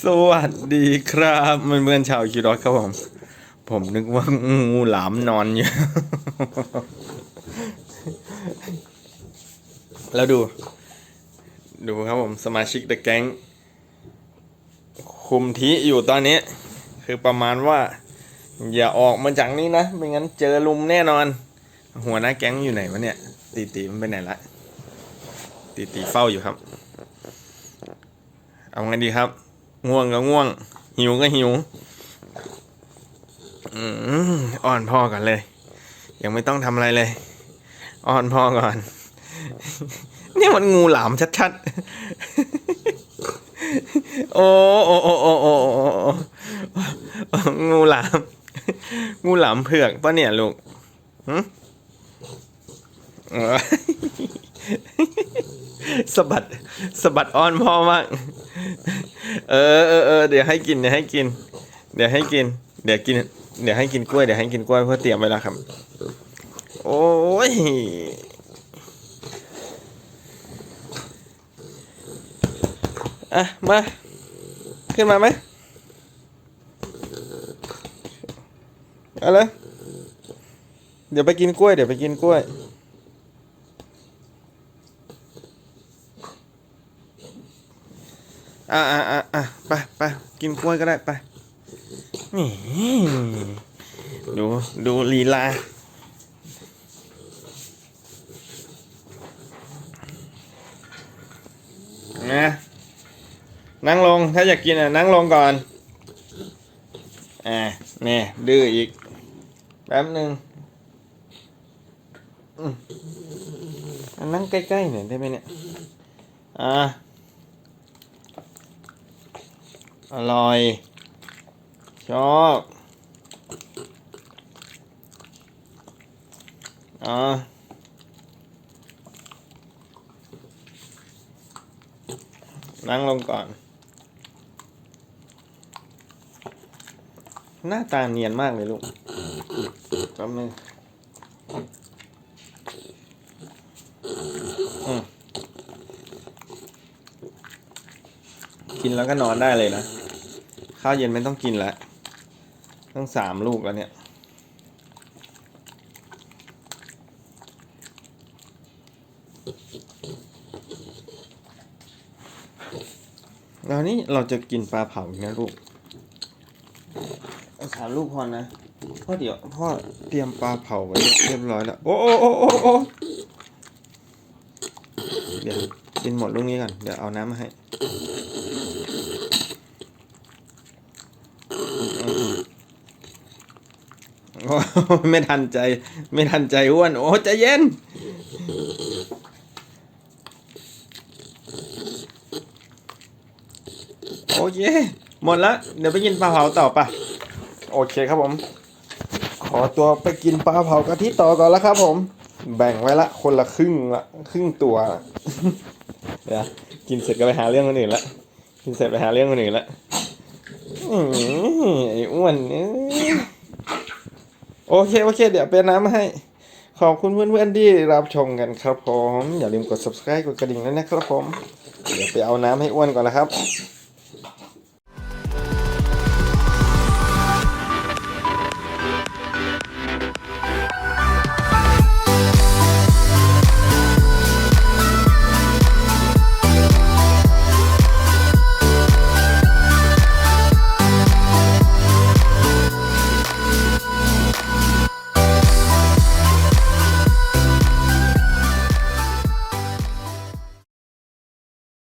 สวัสดีครับเพื่อนๆชาวคิวดอทครับผม ผมนึกว่างูหลามนอนอยู่ แล้วดู ดูครับผมสมาชิกเดอะแก๊งคุมทีอยู่ตอนนี้ คือประมาณว่า อย่าออกมาจากนี้นะ ไม่งั้นเจอลุมแน่นอน หัวหน้าแก๊งอยู่ไหนวะเนี่ย ตีตีมันไปไหนละตีตีเฝ้าอยู่ครับ เอาไงดีครับ ง่วงก็ง่วง หิวก็หิวอ่อนพ่อก่อนเลย ยังไม่ต้องทำอะไรเลย อ่อนพ่อก่อน นี่มันงูหลามชัดๆ โอ้โอ้โอ้โอ้โอ้โอ้งูหลาม งูหลามเผือกปะเนี่ยลูกหึสะบัดสะบัดอ้อนพ่อมาก เออเออเออเดี๋ยวให้กินเดี๋ยวให้กิน เดี๋ยวให้กิน เดี๋ยวกิน เดี๋ยวให้กินกล้วยเดี๋ยวให้กินกล้วยเพื่อเตรียมไว้แล้วครับ โอ้ยอะมาขึ้นมาไหมเอาเลยเดี๋ยวไปกินกล้วย เดี๋ยวไปกินกล้วย อะอะอะอะไปไปกินกล้วยก็ได้ไปนี่ดูดูลีลานะนั่งลงถ้าอยากกินอะนั่งลงก่อนอ่าเนี่ยดื้ออีกแป๊บหนึ่งอืมอะนั่งใกล้ๆหน่อยได้ไหมเนี่ยอ่า อร่อย ชอบอ่านั่งลงก่อน หน้าตาเนียนมากเลยลูกแป๊บนึงอืมกินแล้วก็นอนได้เลยนะ ข้าวเย็นไม่ต้องกินแล้วต้องสามลูกแล้วเนี่ยแล้วนี่เราจะกินปลาเผาอีกนะลูกสามลูกพอนะพ่อเดี๋ยวพ่อเตรียมปลาเผาไว้เรียบร้อยแล้ว โอ้โอ้โอ้โอ้โอ้เดี๋ยวกินหมดลูกนี้ก่อน เดี๋ยวเอาน้ำมาให้ โอ้ ไม่ทันใจ ไม่ทันใจอ้วน โอ้ใจเย็น โอเค หมดละเดี๋ยวไปกินปลาเผาต่อปะโอเคครับผม ขอตัวไปกินปลาเผากะทิต่อก่อนแล้วครับผม แบ่งไว้ละ คนละครึ่งละครึ่งตัวเดี๋ยวกินเสร็จก็ไปหาเรื่องคนอื่นละกินเสร็จไปหาเรื่องคนอื่นละอืมไอ้อ้วนเอ้ย โอเค โอเค เดี๋ยวเป็นน้ำให้ ขอบคุณเพื่อนๆที่รับชมกันครับผม อย่าลืมกด subscribe กดกระดิ่งด้วยนะครับผม เดี๋ยวไปเอาน้ำให้อ้วนก่อนนะครับ